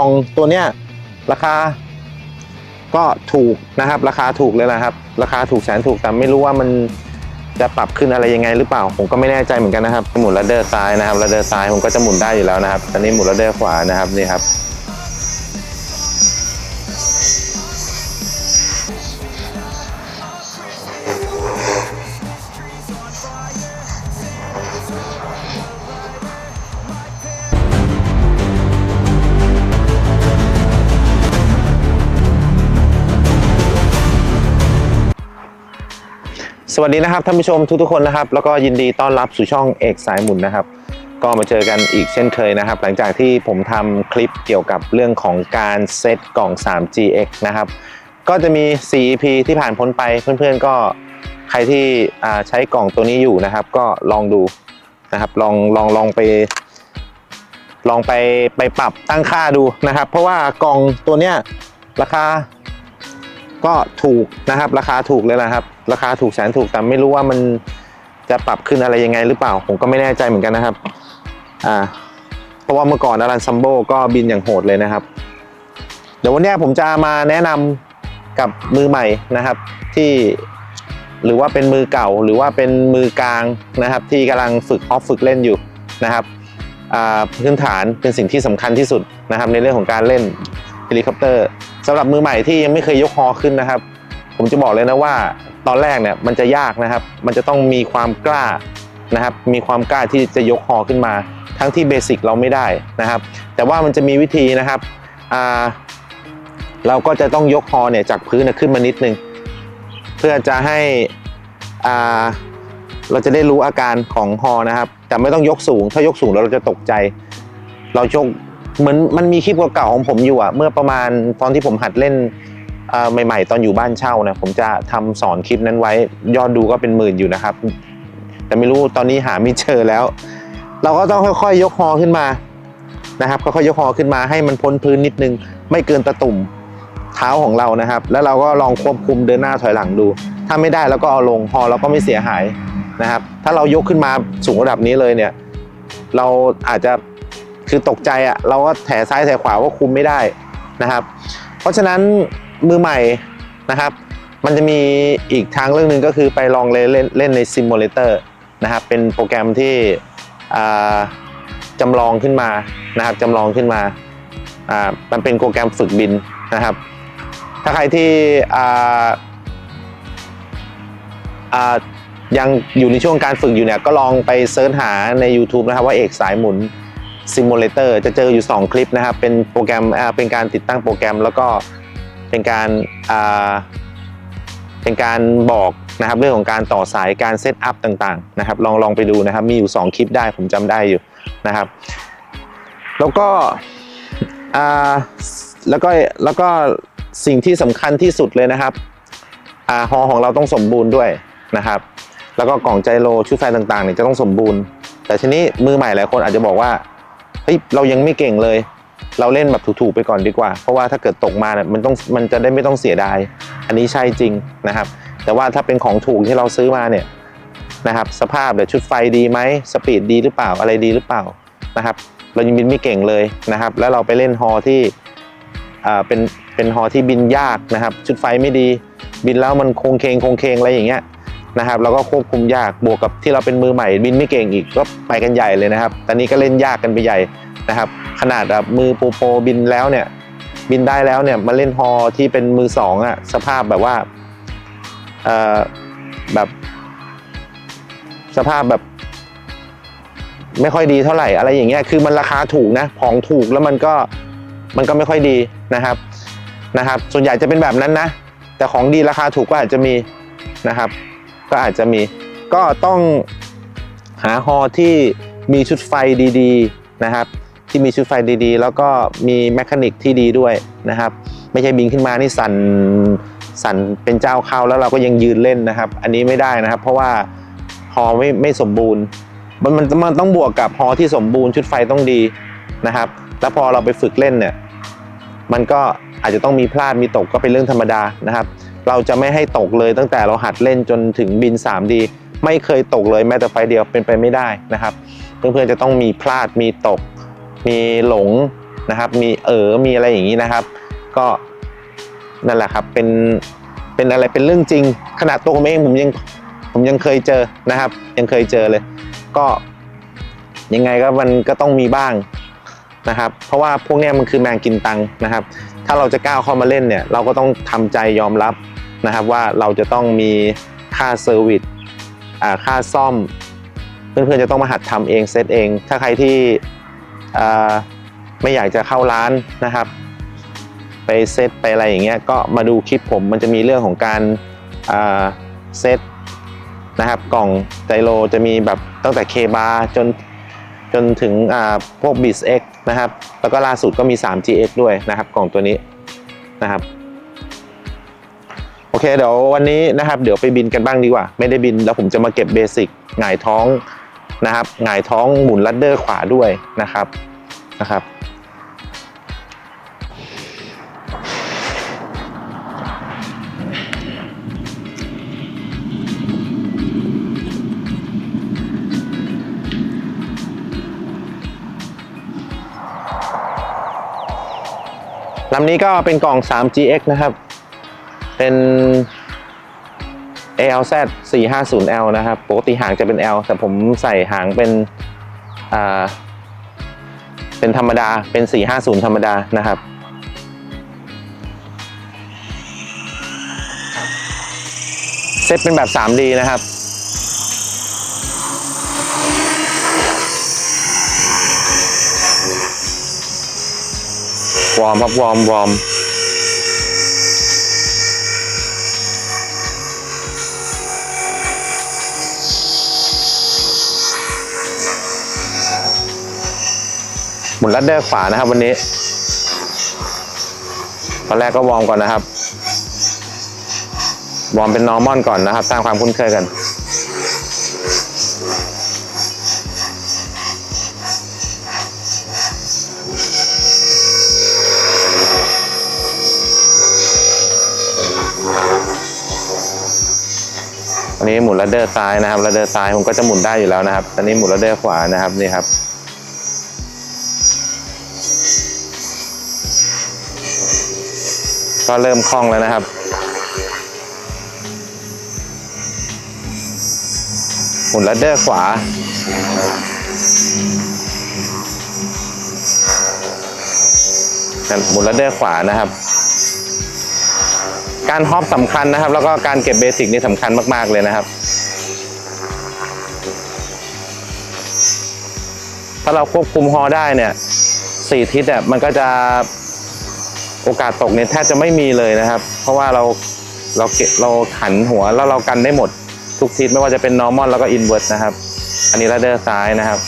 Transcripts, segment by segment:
ล่องตัวเนี้ยราคา ก็ถูกนะครับ ราคาถูกเลยนะครับ ราคาถูกแสนถูกแต่ไม่รู้ว่ามันจะปรับขึ้นอะไรยังไงหรือเปล่า ผมก็ไม่แน่ใจเหมือนกันนะครับ หมุนระเดอร์ซ้ายนะครับระเดอร์ซ้ายผมก็จะหมุนได้อยู่แล้วนะครับตอนนี้หมุนระเดอร์ขวานะครับนี่ครับ สวัสดีนะครับท่านผู้ชมทุกๆคนนะครับ แล้วก็ยินดีต้อนรับสู่ช่องเอกสายหมุนนะครับ ก็มาเจอกันอีกเช่นเคยนะครับ หลังจากที่ผมทำคลิปเกี่ยวกับเรื่องของการเซตกล่อง 3GX นะครับ ก็จะมี 4 EP ที่ผ่านพ้นไปเพื่อนๆก็ใครที่ใช้กล่องตัวนี้อยู่นะครับ ก็ลองดูนะครับลองลองลองไปลองไปไปปรับตั้งค่าดูนะครับ เพราะว่ากล่องตัวเนี้ยราคา ก็ถูกนะครับ ราคาถูกเลยนะครับ ราคาถูกแสนถูกแต่ไม่รู้ว่ามันจะปรับขึ้นอะไรยังไงหรือเปล่า ผมก็ไม่แน่ใจเหมือนกันนะครับ อ่า เพราะว่าเมื่อก่อนอารันซัมโบก็บินอย่างโหดเลยนะครับ เดี๋ยววันนี้ผมจะมาแนะนำกับมือใหม่นะครับ ที่หรือว่าเป็นมือเก่าหรือว่าเป็นมือกลางนะครับ ที่กำลังฝึกออฟฝึกเล่นอยู่นะครับพื้นฐานเป็นสิ่งที่สำคัญที่สุดนะครับ ในเรื่องของการเล่นเฮลิคอปเตอร์ สำหรับมือใหม่ที่ยังไม่เคยยกฮอขึ้นนะครับ ผมจะบอกเลยนะว่าตอนแรกเนี่ยมันจะยากนะครับ มันจะต้องมีความกล้านะครับ มีความกล้าที่จะยกฮอขึ้นมา ทั้งที่เบสิกเราไม่ได้นะครับ แต่ว่ามันจะมีวิธีนะครับเราก็จะต้องยกฮอเนี่ยจากพื้นขึ้นมานิดนึงเพื่อจะให้เราจะได้รู้อาการของฮอนะครับ แต่ไม่ต้องยกสูง ถ้ายกสูงแล้วเราจะตกใจ เรายก เหมือนมันมีคลิปเก่าๆของผมอยู่อะเมื่อประมาณตอนที่ผมหัดเล่นใหม่ ๆ ตอนอยู่บ้านเช่านะผมจะทำสอนคลิปนั้นไว้ ยอดดูก็เป็นหมื่นอยู่นะครับ แต่ไม่รู้ตอนนี้หาไม่เจอแล้ว เราก็ต้องค่อยๆ ยกฮอขึ้นมานะครับค่อยๆยกฮอขึ้นมาให้มันพ้นพื้นนิดนึง ไม่เกินตะตุ่มเท้าของเรานะครับ แล้วเราก็ลองควบคุมเดินหน้าถอยหลังดู ถ้าไม่ได้เราก็เอาลงฮอเราก็ไม่เสียหายนะครับ ถ้าเรายกขึ้นมาสูงระดับนี้เลยเนี่ย เราอาจจะ คือตกใจอะเราก็แถซ้ายแถขวาก็คุมไม่ได้นะครับ เพราะฉะนั้นมือใหม่นะครับ มันจะมีอีกทางเรื่องหนึ่งก็คือไปลองเล่นเล่นในซิมูเลเตอร์นะครับเป็นโปรแกรมที่จำลองขึ้นมานะครับจำลองขึ้นมามันเป็นโปรแกรมฝึกบินนะครับ ถ้าใครที่ยังอยู่ในช่วงการฝึกอยู่เนี่ยก็ลองไปเซิร์ชหาใน YouTube นะครับว่าเอกสายหมุน ซิมูเลเตอร์จะเจออยู่ 2 คลิปนะครับ เป็นโปรแกรมเป็นการติดตั้งโปรแกรม แล้วก็เป็นการเป็นการบอกนะครับเรื่องของการต่อสายการเซตอัพต่างๆนะครับลองลองไปดูนะครับมีอยู่ 2 คลิปได้ผมจำได้อยู่นะครับ แล้วก็แล้วก็แล้วก็สิ่งที่สำคัญที่สุดเลยนะครับฮอของเราต้องสมบูรณ์ด้วยนะครับ แล้วก็กล่องไจโรชุดไฟต่างๆเนี่ยจะต้องสมบูรณ์ แต่ทีนี้มือใหม่หลายคนอาจจะบอกว่า ฮ้ยเรายังไม่เก่งเลย เราเล่นแบบถูกๆไปก่อนดีกว่า เพราะว่าถ้าเกิดตกมาเนี่ยมันต้องมันจะได้ไม่ต้องเสียดาย อันนี้ใช่จริงนะครับ แต่ว่าถ้าเป็นของถูกที่เราซื้อมาเนี่ยนะครับ สภาพเดี๋ยวชุดไฟดีไหมสปีดดีหรือเปล่าอะไรดีหรือเปล่านะครับ เรายังบินไม่เก่งเลยนะครับ แล้วเราไปเล่นฮอที่อ่าเป็นเป็นฮอที่บินยากนะครับ ชุดไฟไม่ดี บินแล้วมันโคงเคงโคงเคงอะไรอย่างเงี้ย นะครับแล้วก็ควบคุมยากบวกกับที่เราเป็นมือใหม่บินไม่เก่งอีกก็ไปกันใหญ่เลยนะครับ ตอนนี้ก็เล่นยากกันไปใหญ่นะครับ ขนาดแบบมือโปรโปรบินแล้วเนี่ยบินได้แล้วเนี่ยมาเล่นฮอที่เป็นมือสองอะสภาพแบบว่าเอ่อแบบสภาพแบบไม่ค่อยดีเท่าไหร่อะไรอย่างเงี้ยคือมันราคาถูกนะของถูกแล้วมันก็มันก็ไม่ค่อยดีนะครับนะครับ ส่วนใหญ่จะเป็นแบบนั้นนะ แต่ของดีราคาถูกก็อาจจะมีนะครับ ก็อาจจะมีก็ต้องหาฮอที่มีชุดไฟดีๆนะครับ ที่มีชุดไฟดีๆ แล้วก็มีแมคานิกที่ดีด้วยนะครับ ไม่ใช่บินขึ้นมานี่สั่นสั่นเป็นเจ้าเข้าแล้วเราก็ยังยืนเล่นนะครับ อันนี้ไม่ได้นะครับ เพราะว่าฮอไม่ไม่สมบูรณ์มันมันมันต้องบวกกับฮอที่สมบูรณ์ชุดไฟต้องดีนะครับ แล้วพอเราไปฝึกเล่นเนี่ยมันก็อาจจะต้องมีพลาดมีตกก็เป็นเรื่องธรรมดานะครับ เราจะไม่ให้ตกเลยตั้งแต่เราหัดเล่นจนถึงบิน 3D ไม่เคยตกเลยแม้แต่ไฟเดียวเป็นไปไม่ได้นะครับ เพื่อนๆจะต้องมีพลาดมีตก มีหลงนะครับมีเออมีอะไรอย่างนี้นะครับ ก็นั่นแหละครับเป็นเป็นอะไรเป็นเรื่องจริง ขนาดตัวผมเองผมยังผมยังเคยเจอนะครับ ยังเคยเจอเลย ก็ยังไงก็มันก็ต้องมีบ้างนะครับ เพราะว่าพวกนี้มันคือแมงกินตังนะครับ ถ้าเราจะก้าวเข้ามาเล่นเนี่ยเราก็ต้องทำใจยอมรับนะครับว่าเราจะต้องมีค่าเซอร์วิสอ่าค่าซ่อม เพื่อนๆจะต้องมาหัดทำเองเซตเอง ถ้าใครที่ไม่อยากจะเข้าร้านนะครับ ไปเซตไปอะไรอย่างเงี้ยก็มาดูคลิปผมมันจะมีเรื่องของการเซตนะครับกล่องไจโรจะมีแบบตั้งแต่เคบาจนจนถึงอ่าพวก b i s X นะครับ แล้วก็ล่าสุดก็มี 3GX ด้วยนะครับ กล่องตัวนี้นะครับโอเคเดี๋ยววันนี้นะครับ เดี๋ยวไปบินกันบ้างดีกว่า ไม่ได้บินแล้วผมจะมาเก็บเบสิกหงายท้องนะครับหงายท้องหมุนลัดเดอร์ขวาด้วยนะครับนะครับ ลำนี้ก็เป็นกล่อง 3GX นะครับ เป็น ALZ 450L นะครับ ปกติหางจะเป็น L แต่ผมใส่หางเป็นอ่าเป็นธรรมดา เป็น 450 ธรรมดานะครับ เซตเป็นแบบ 3D นะครับ วอร์มครับวอร์มวอร์มหมุนลัดเดอร์ขวานะครับวันนี้ ตอนแรกก็วอร์มก่อนนะครับ วอร์มเป็นนอร์มอนก่อนนะครับสร้างความคุ้นเคยกัน อันนี้หมุนลัดเดอร์ซ้ายนะครับลัดเดอร์ซ้ายผมก็จะหมุนได้อยู่แล้วนะครับตอนนี้หมุนลัดเดอร์ขวานะครับนี่ครับก็เริ่มคล่องแล้วนะครับหมุนลัดเดอร์ขวาหมุนลัดเดอร์ขวานะครับ การฮอปสำคัญนะครับ แล้วก็การเก็บเบสิกนี่สำคัญมาก ๆ เลยนะครับ ถ้าเราควบคุมฮอได้เนี่ยสี่ทิศเนี่ยมันก็จะโอกาสตกเนี่ยแทบจะไม่มีเลยนะครับ เพราะว่าเราเราเก็บเราหันหัวแล้วเรากันได้หมดทุกทิศไม่ว่าจะเป็น normal แล้วก็ inward นะครับ อันนี้ ladder ซ้ายนะครับ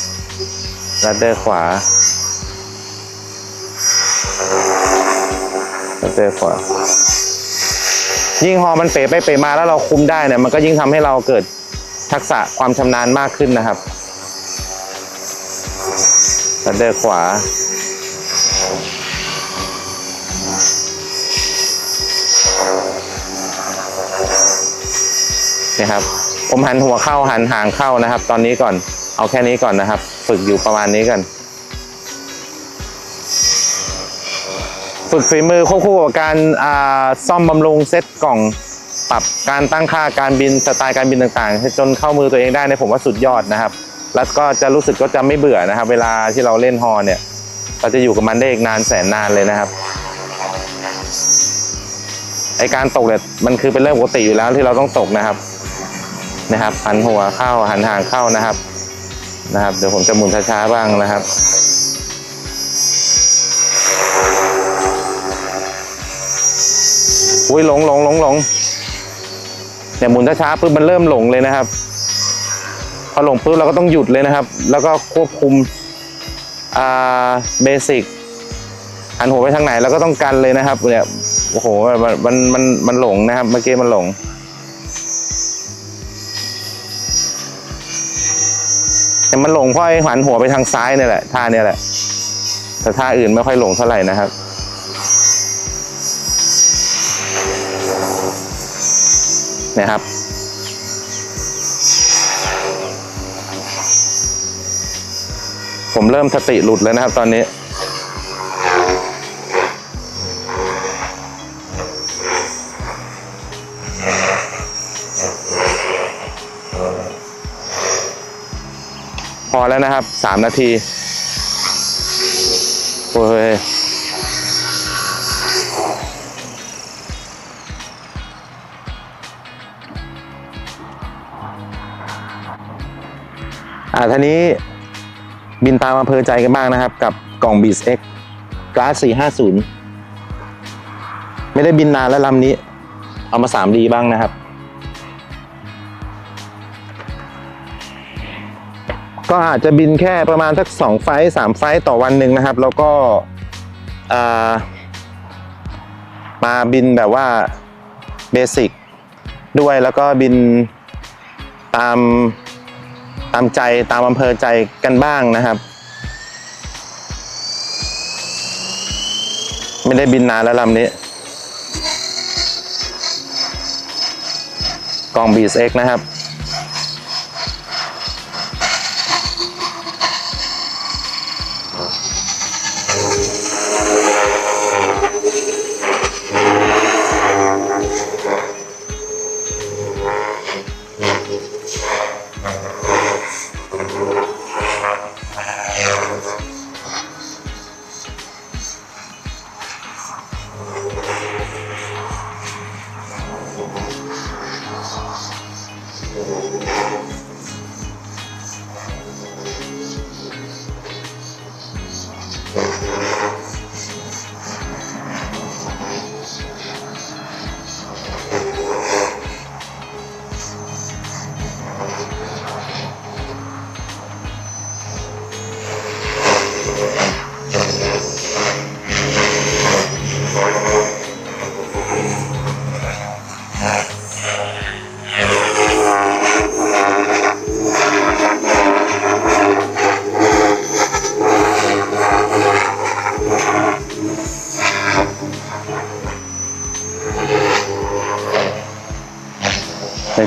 ladder ขวา ladder ขวา ยิ่งฮอมันเป๋ไปเป๋มาแล้วเราคุมได้เนี่ยมันก็ยิ่งทำให้เราเกิดทักษะความชำนาญมากขึ้นนะครับลัดเดอร์ขวา นี่ครับ ผมหันหัวเข้าหันหางเข้านะครับ ตอนนี้ก่อน เอาแค่นี้ก่อนนะครับ ฝึกอยู่ประมาณนี้กัน ฝึกฝีมือควบคู่กับการซ่อมบำรุงเซ็ตกล่อง ปรับการตั้งค่าการบินสไตล์การบินต่างๆ จนเข้ามือตัวเองได้เนี่ยผมว่าสุดยอดนะครับ แล้วก็จะรู้สึกก็จะไม่เบื่อนะครับ เวลาที่เราเล่นฮอเนี่ย เราจะอยู่กับมันได้อีกนานแสนนานเลยนะครับไอการตกเนี่ยมันคือเป็นเรื่องปกติอยู่แล้วที่เราต้องตกนะครับนะครับหันหัวเข้าหันห่างเข้านะครับนะครับ เดี๋ยวผมจะหมุนช้าๆบ้างนะครับ อุ้ยหลงหลงหลงหลงเนี่ยหมุนช้าๆปุ๊บมันเริ่มหลงเลยนะครับ พอหลงปุ๊บเราก็ต้องหยุดเลยนะครับ แล้วก็ควบคุมอ่าเบสิกหันหัวไปทางไหนเราก็ต้องกันเลยนะครับ เนี่ยโอ้โหมันมันมันมันหลงนะครับ เมื่อกี้มันหลงแต่มันหลงเพราะไอ้หันหัวไปทางซ้ายเนี่ยแหละท่าเนี่ยแหละแต่ท่าอื่นไม่ค่อยหลงเท่าไหร่นะครับ นะครับ ผมเริ่มสติหลุดแล้วนะครับตอนนี้พอแล้วนะครับสามนาที โอ้ย อ่าท่านี้บินตามอำเภอใจกันบ้างนะครับ กับกล่องบีสเอ็กกราส450ไม่ได้บินนานแล้วลำนี้ เอามา 3D บ้างนะครับ ก็อาจจะบินแค่ประมาณสักสองไฟล์สามไฟล์ต่อวันหนึ่งนะครับ แล้วก็มาบินแบบว่าเบสิกด้วยแล้วก็บินตาม ตามใจตามอำเภอใจกันบ้างนะครับ ไม่ได้บินนานแล้วลำนี้ กล่อง b ี x นะครับ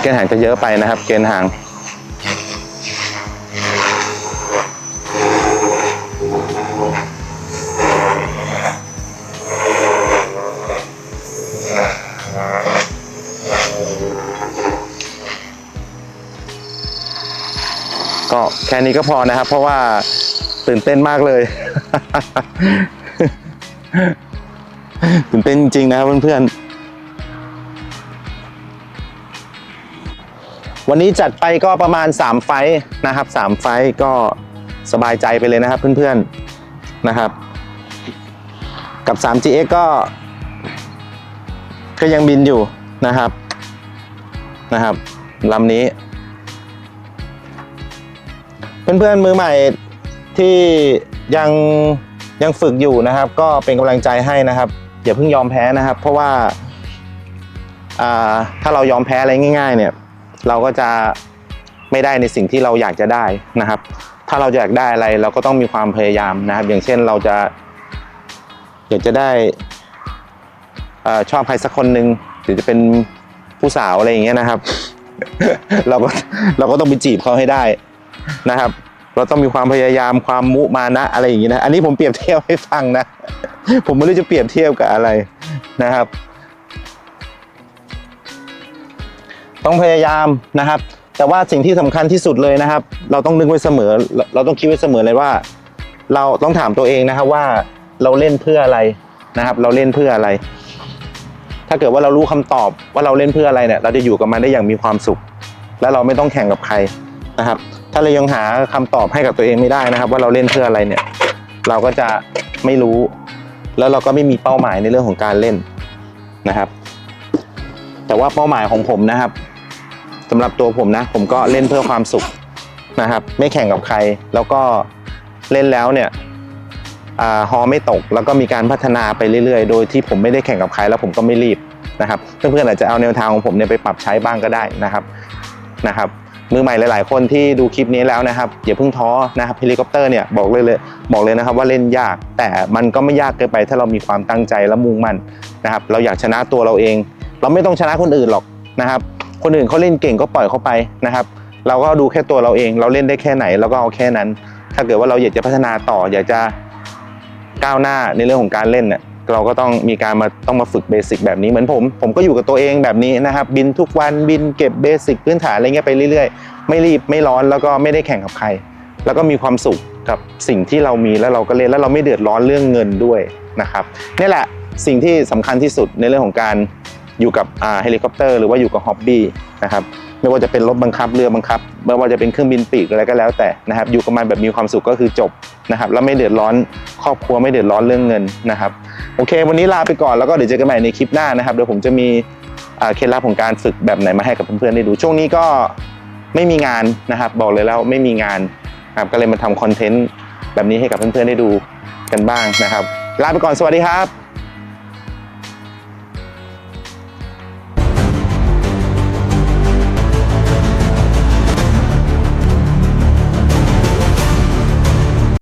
กณฑ์หางจะเยอะไปนะครับ เกณฑ์หางก็แค่นี้ก็พอนะครับ เพราะว่าตื่นเต้นมากเลย ตื่นเต้นจริงนะครับเพื่อนๆ วันนี้จัดไปก็ประมาณ 3 ไฟนะครับ3ไฟก็สบายใจไปเลยนะครับเพื่อนๆนะครับ กับ 3GX ก็ ก็ยังบินอยู่นะครับนะครับลำนี้ เพื่อนๆมือใหม่ที่ยังยังฝึกอยู่นะครับ ก็เป็นกำลังใจให้นะครับอย่าเพิ่งยอมแพ้นะครับ เพราะว่าอ่าถ้าเรายอมแพ้อะไรง่าย ๆ เนี่ย เราก็จะไม่ได้ในสิ่งที่เราอยากจะได้นะครับ ถ้าเราอยากได้อะไรเราก็ต้องมีความพยายามนะครับ อย่างเช่นเราจะอยากจะได้ชอบใครสักคนหนึ่งหรือจะเป็นผู้สาวอะไรอย่างเงี้ยนะครับ เราก็เราก็ต้องไปจีบเขาให้ได้นะครับ เราต้องมีความพยายามความมุมานะอะไรอย่างเงี้นะ อันนี้ผมเปรียบเทียบให้ฟังนะ ผมไม่รู้จะเปรียบเทียบกับอะไรนะครับ ต้องพยายามนะครับ แต่ว่าสิ่งที่สำคัญที่สุดเลยนะครับ เราต้องนึกไว้เสมอ เราต้องคิดไว้เสมอเลยว่า เราต้องถามตัวเองนะครับว่าเราเล่นเพื่ออะไรนะครับ เราเล่นเพื่ออะไร ถ้าเกิดว่าเรารู้คำตอบว่าเราเล่นเพื่ออะไรเนี่ย เราจะอยู่กับมันได้อย่างมีความสุข และเราไม่ต้องแข่งกับใครนะครับ ถ้าเรายังหาคำตอบให้กับตัวเองไม่ได้นะครับ ว่าเราเล่นเพื่ออะไรเนี่ย เราก็จะไม่รู้ แล้วเราก็ไม่มีเป้าหมายในเรื่องของการเล่นนะครับ แต่ว่าเป้าหมายของผมนะครับ สำหรับตัวผมนะ ผมก็เล่นเพื่อความสุขนะครับ ไม่แข่งกับใคร แล้วก็เล่นแล้วเนี่ยอ่าฮอไม่ตก แล้วก็มีการพัฒนาไปเรื่อยๆ โดยที่ผมไม่ได้แข่งกับใครแล้วผมก็ไม่รีบนะครับเพื่อนๆอาจจะเอาแนวทางของผมเนี่ยไปปรับใช้บ้างก็ได้นะครับนะครับมือใหม่หลาย ๆ คนที่ดูคลิปนี้แล้วนะครับอย่าเพิ่งท้อนะครับเฮลิคอปเตอร์เนี่ยบอกเลยเลยบอกเลยนะครับว่าเล่นยากแต่มันก็ไม่ยากเกินไปถ้าเรามีความตั้งใจและมุ่งมั่นนะครับเราอยากชนะตัวเราเอง เราไม่ต้องชนะคนอื่นหรอกนะครับ คนอื่นเขาเล่นเก่งก็ปล่อยเขาไปนะครับ เราก็ดูแค่ตัวเราเอง เราเล่นได้แค่ไหนเราก็เอาแค่นั้น ถ้าเกิดว่าเราอยากจะพัฒนาต่อ อยากจะก้าวหน้าในเรื่องของการเล่นเนี่ยเราก็ต้องมีการมาต้องมาฝึกเบสิกแบบนี้เหมือนผม ผมก็อยู่กับตัวเองแบบนี้นะครับ บินทุกวันบินเก็บเบสิกพื้นฐานอะไรเงี้ยไปเรื่อยๆ ไม่รีบไม่ร้อนแล้วก็ไม่ได้แข่งกับใคร แล้วก็มีความสุขกับสิ่งที่เรามีแล้วเราก็เล่นแล้วเราไม่เดือดร้อนเรื่องเงินด้วยนะครับนี่แหละสิ่งที่สำคัญที่สุดในเรื่องของการ อยู่กับเฮลิคอปเตอร์หรือว่าอยู่กับฮ็อบบี้นะครับไม่ว่าจะเป็นรถบังคับเรือบังคับไม่ว่าจะเป็นเครื่องบินปีกอะไรก็แล้วแต่นะครับอยู่กับมันแบบมีความสุขก็คือจบนะครับแล้วไม่เดือดร้อนครอบครัวไม่เดือดร้อนเรื่องเงินนะครับโอเค วันนี้ลาไปก่อนแล้วก็เดี๋ยวเจอกันใหม่ในคลิปหน้านะครับเดี๋ยวผมจะมีเคล็ดลับของการฝึกแบบไหนมาให้กับเพื่อนๆได้ดูช่วงนี้ก็ไม่มีงานนะครับบอกเลยแล้วไม่มีงานนะครับก็เลยมาทำคอนเทนต์แบบนี้ให้กับเพื่อนๆได้ดูกันบ้างนะครับลาไปก่อนสวัสดีครับ